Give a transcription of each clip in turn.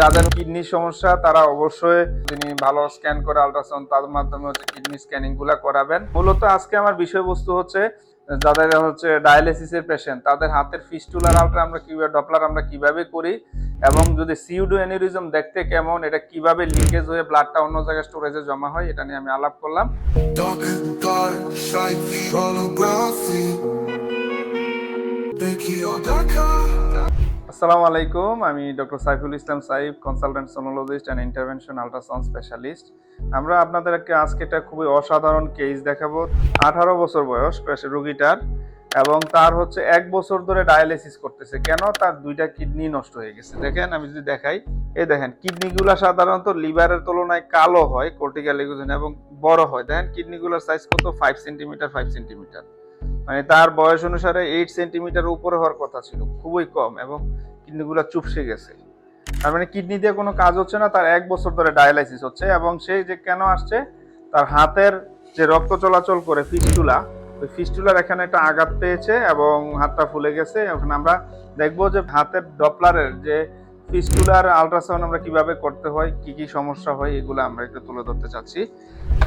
যাদের কিডনির সমস্যা, তারা অবশ্যই যিনি ভালো স্ক্যান করে আল্ট্রাসাউন্ড তার মাধ্যমে হচ্ছে কিডনি স্ক্যানিংগুলা করাবেন। মূলত আজকে আমার বিষয়বস্তু হচ্ছে, যাদের হচ্ছে ডায়ালিসিসের পেশেন্ট তাদের হাতের ফিস্টুলার আলট্রা আমরা কীভাবে ডপলার আমরা কীভাবে করি, এবং যদি সিউডো অ্যানিউরিজম দেখতে কেমন, এটা কীভাবে লিকেজ হয়ে ব্লাডটা অন্য জায়গায় স্টোরেজে জমা হয়, এটা নিয়ে আমি আলাপ করলাম। Dark আসসালামু আলাইকুম। আমি doctor Saiful Islam Saif consultant sonologist and intervention ultrasound specialist আমরা আপনাদেরকে আজকে একটা খুবই অসাধারণ কেস দেখাবো। আঠারো বছর বয়স রোগীটার এবং তার হচ্ছে এক বছর ধরে ডায়ালিসিস করতেছে। কেন? তার দুইটা কিডনি নষ্ট হয়ে গেছে। দেখেন, আমি যদি দেখাই, এই দেখেন কিডনিগুলো সাধারণত লিভারের তুলনায় কালো হয় কর্টিক্যালিগুসিন এবং বড় হয়। দেখেন কিডনিগুলোর সাইজ কত? ফাইভ সেন্টিমিটার ফাইভ সেন্টিমিটার মানে তার বয়স অনুসারে এইট সেন্টিমিটার উপরে হওয়ার কথা ছিল, খুবই কম এবং কিডনিগুলো চুপসে গেছে। তার মানে কিডনি দিয়ে কোনো কাজ হচ্ছে না, তার এক বছর ধরে ডায়ালাইসিস হচ্ছে এবং সেই যে কেন আসছে, তার হাতের যে রক্ত চলাচল করে ফিস্টুলা, ওই ফিস্টুলার এখানে একটা আঘাত পেয়েছে এবং হাতটা ফুলে গেছে। এখন আমরা দেখব যে হাতের ডপলারের যে ফিস্টুলার আলট্রাসাউন্ড আমরা কীভাবে করতে হয়, কি কি সমস্যা হয়, এগুলো আমরা একটু তুলে ধরতে চাচ্ছি।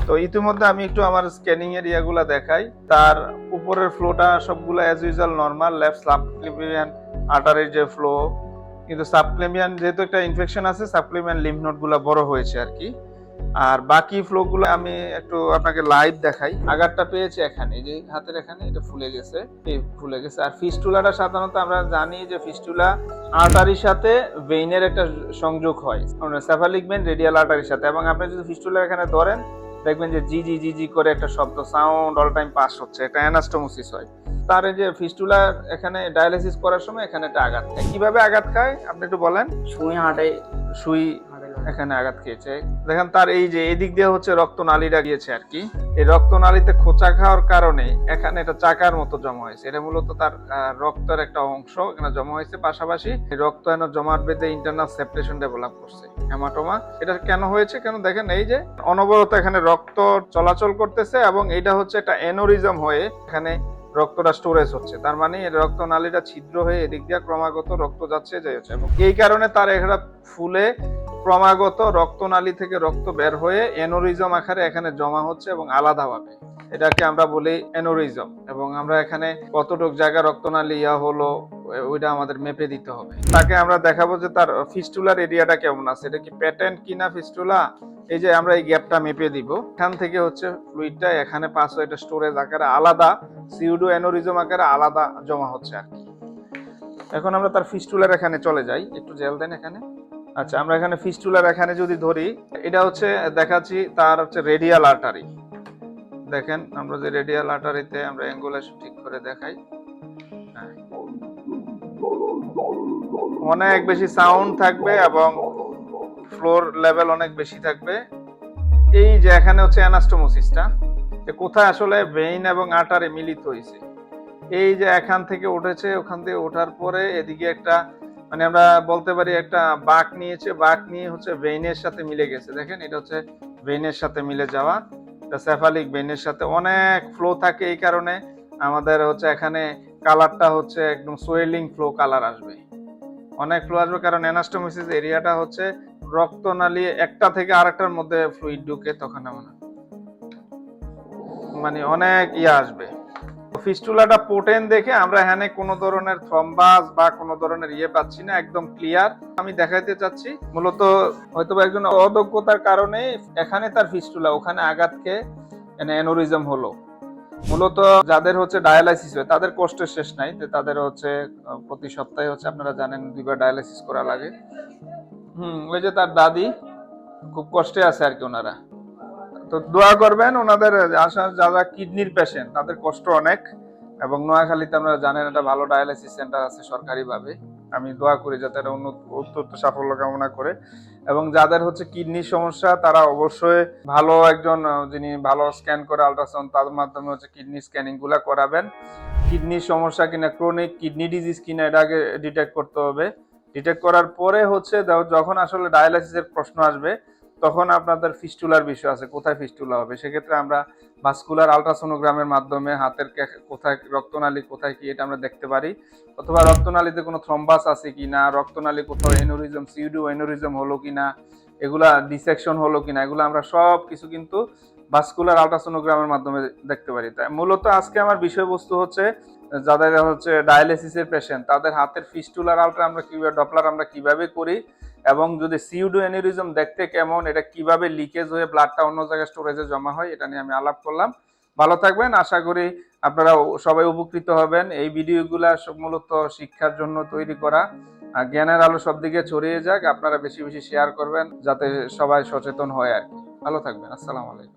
তো ইতিমধ্যে আমি একটু আমার স্ক্যানিং এর দেখাই। তার উপরের ফ্লোটা সবগুলো as usual normal left subclavian আটারের যে ফ্লো কিন্তু সাবক্লেমিয়ান যেহেতু একটা ইনফেকশন আছে সাবক্লেমিয়ান লিম্ফ নোটগুলো গুলা বড় হয়েছে আর কি। আর বাকি ফ্লো গুলো আমি একটু আপনাকে লাইভ দেখাই। আগারটা পেয়েছে এখানে যে হাতের এখানে এটা ফুলে গেছে এই ফুলে গেছে। আর ফিস্টুলাটা সাধারণত আমরা জানি যে ফিস্টুলা আর্টারির সাথে ভেইনের একটা সংযোগ হয় সেফালিক ভেন রেডিয়াল আর্টারির সাথে। এবং আপনি যদি ফিস্টুলা এখানে ধরেন দেখবেন যে জি জি জি জি করে একটা শব্দ সাউন্ড অল টাইম পাস হচ্ছে এটা অ্যানাস্টোমোসিস হয়। তার এই যে ফিস্টুলা এখানে ডায়ালিসিস করার সময় এখানে একটা আঘাত খায় কীভাবে আঘাত খায় আপনি একটু বলেন? সুই হাঁটে সুই এখানে আঘাত খেয়েছে। দেখেন তার এই যে এদিক দিয়ে হচ্ছে রক্ত নালীটা গিয়েছে আর কি। এই রক্ত নালীতে খোঁচা খাওয়ার কারণে এখানে এটা চাকার মতো জমা হয়েছে। এটা মূলত তার রক্তের একটা অংশ এখানে জমা হয়েছে। পাশাপাশি রক্ত এনে জমাট বেঁধে ইন্টারনাল সেপারেশন ডেভেলপ করছে, হেমাটোমা। এটা কেন হয়েছে কেন? দেখেন এই যে অনবরত এখানে রক্ত চলাচল করতেছে এবং এটা হচ্ছে একটা এনোরিজম হয়ে এখানে রক্তটা স্টোরেজ হচ্ছে। তার মানে রক্ত নালীটা ছিদ্র হয়ে এদিক দিয়ে ক্রমাগত রক্ত যাচ্ছে যাচ্ছে। এবং এই কারণে তার এটা ফুলে ক্রমাগত রক্তনালী থেকে রক্ত বের হয়ে এনোরিজম আকারে এখানে জমা হচ্ছে এবং আলাদাভাবে এটাকে আমরা বলি এনোরিজম এবং আমরা এখানে কতটুক জায়গা রক্তনালী ইয়া হলো, ওইটা আমাদের মেপে দিতে হবে। তাকে আমরা দেখাবো যে তার ফিস্টুলার এরিয়াটা কেমন আছে। এটা কি প্যাটেন্ট কিনা ফিস্টুলা? এই যে আমরা এই গ্যাপটা মেপে দিব। এখান থেকে হচ্ছে ফ্লুইডটা এখানে পাস এটা স্টোরেজ আকারে আলাদা সিউডো এনোরিজম আকারে আলাদা জমা হচ্ছে আর কি। এখন আমরা তার ফিস্টুলার এখানে চলে যাই। একটু জেল দেন এখানে। আচ্ছা আমরা এখানে ফিস্টুলার এখানে যদি ধরি, এটা হচ্ছে, দেখাচ্ছি তার হচ্ছে রেডিয়াল আর্টারি দেখেন, আমরা যে রেডিয়াল আর্টারিতে আমরা অ্যাঙ্গুলেশন ঠিক করে দেখাই। অনেক বেশি সাউন্ড থাকবে এবং ফ্লোর লেভেল অনেক বেশি থাকবে। এই যে এখানে হচ্ছে অ্যানাস্টোমোসিসটা কোথায় আসলে ভেইন এবং আর্টারি মিলিত হয়েছে। এই যে এখান থেকে উঠেছে, ওখান থেকে ওঠার পরে এদিকে একটা মানে আমরা বলতে পারি একটা বাঁক নিয়েছে, বাঁক নিয়ে হচ্ছে ভেইনের সাথে মিলে গেছে। দেখেন, এটা হচ্ছে ভেইনের সাথে মিলে যাওয়া। এটা সেফালিক ভেইনের সাথে অনেক ফ্লো থাকে এই কারণে আমাদের হচ্ছে এখানে কালারটা হচ্ছে একদম সোয়েলিং ফ্লো কালার আসবে। অনেক ফ্লো আসবে কারণ অ্যানাস্টোমিসিস এরিয়াটা হচ্ছে রক্ত রক্তনালী একটা থেকে আরেকটার মধ্যে ফ্লুইড ঢুকে তখন হয়। মানে অনেক ইয়ে আসবে। ফিস্টুলাটা পোটেন দেখে আমরা হ্যানে কোনো ধরনের থ্রম্বাস বা কোনো ধরনের ইয়ে পাচ্ছি না, একদম ক্লিয়ার আমি দেখাইতে চাচ্ছি, মূলত হয়তো একজন অদক্ষতার কারণে এখানে তার ফিস্টুলা ওখানে আঘাত খেয়ে অ্যানোরিজম হলো। মূলত যাদের হচ্ছে ডায়ালাইসিস হয়, তাদের কষ্টের শেষ নাই, যে তাদের হচ্ছে প্রতি সপ্তাহে হচ্ছে আপনারা জানেন দুইবার ডায়ালাইসিস করা লাগে। হুম, ওই যে তার দাদি, খুব কষ্টে আছে আর কি ওনারা। তো দোয়া করবেন, ওনাদের আসা যারা কিডনির পেশেন্ট তাদের কষ্ট অনেক এবং নোয়াখালীতে আপনারা জানেন একটা ভালো ডায়ালাইসিস সেন্টার আছে সরকারিভাবে। আমি দোয়া করি যাতে এটা উন্নত, অত্যন্ত সাফল্য কামনা করে এবং যাদের হচ্ছে কিডনির সমস্যা, তারা অবশ্যই ভালো একজন যিনি ভালো স্ক্যান করে আল্ট্রাসাউন্ড তার মাধ্যমে হচ্ছে কিডনি স্ক্যানিংগুলা করাবেন। কিডনির সমস্যা কিনা ক্রনিক কিডনি ডিজিজ কিনা, এটা আগে ডিটেক্ট করতে হবে। ডিটেক্ট করার পরে হচ্ছে যখন আসলে ডায়ালাইসিসের প্রশ্ন আসবে তখন আপনাদের ফিস্টুলার বিষয় আছে, কোথায় ফিস্টুলা হবে? সেক্ষেত্রে আমরা ভাস্কুলার আলট্রাসোনোগ্রামের মাধ্যমে হাতের কোথায় রক্তনালী, কোথায় কি এটা আমরা দেখতে পারি। অথবা রক্তনালীতে কোনো থ্রম্বাস আছে কি না? রক্তনালী কোথাও এনোরিজম সিউডো এনোরিজম হলো কি না? এগুলা ডিসেকশন হলো কিনা এগুলো আমরা সব কিছু কিন্তু ভাস্কুলার আলট্রাসোনোগ্রামের মাধ্যমে দেখতে পারি। তাই মূলত আজকে আমার বিষয়বস্তু হচ্ছে, যাদের হচ্ছে ডায়ালিসিসের পেশেন্ট তাদের হাতের ফিস্টুলার আলট্রা আমরা কীভাবে ডপলার আমরা কীভাবে করি এবং যদি সিউডো এনিরিজম দেখতে কেমন, এটা কীভাবে লিকেজ হয়ে ব্লাডটা অন্য জায়গায় স্টোরেজে জমা হয়, এটা নিয়ে আমি আলাপ করলাম। ভালো থাকবেন, আশা করি আপনারা সবাই উপকৃত হবেন। এই ভিডিওগুলা মূলত শিক্ষার জন্য তৈরি করা। জ্ঞানের আলো সব দিকে ছড়িয়ে যাক, আপনারা বেশি বেশি শেয়ার করবেন, যাতে সবাই সচেতন হয় আর কি। ভালো থাকবেন, আসসালামু আলাইকুম।